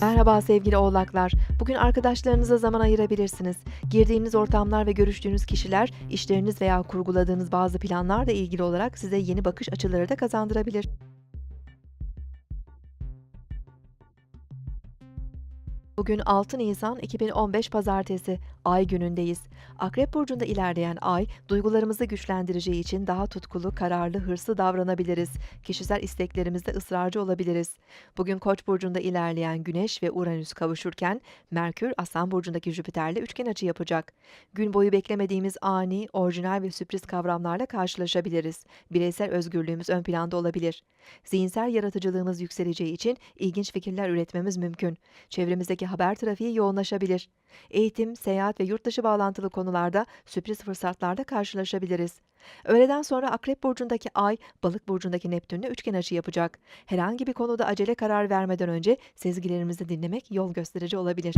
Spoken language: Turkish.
Merhaba sevgili oğlaklar. Bugün arkadaşlarınıza zaman ayırabilirsiniz. Girdiğiniz ortamlar ve görüştüğünüz kişiler, işleriniz veya kurguladığınız bazı planlarla ilgili olarak size yeni bakış açıları da kazandırabilir. Bugün 6 Nisan 2015 Pazartesi, Ay günündeyiz. Akrep Burcu'nda ilerleyen Ay, duygularımızı güçlendireceği için daha tutkulu, kararlı, hırslı davranabiliriz. Kişisel isteklerimizde ısrarcı olabiliriz. Bugün Koç burcunda ilerleyen Güneş ve Uranüs kavuşurken Merkür Aslan burcundaki Jüpiter'le üçgen açı yapacak. Gün boyu beklemediğimiz ani, orijinal ve sürpriz kavramlarla karşılaşabiliriz. Bireysel özgürlüğümüz ön planda olabilir. Zihinsel yaratıcılığımız yükseleceği için ilginç fikirler üretmemiz mümkün. Çevremizdeki haber trafiği yoğunlaşabilir. Eğitim, seyahat ve yurt dışı bağlantılı konularda sürpriz fırsatlarla karşılaşabiliriz. Öğleden sonra Akrep burcundaki Ay, Balık burcundaki Neptünle üçgen açı yapacak. Herhangi bir konuda acele karar vermeden önce sezgilerimizi dinlemek yol gösterici olabilir.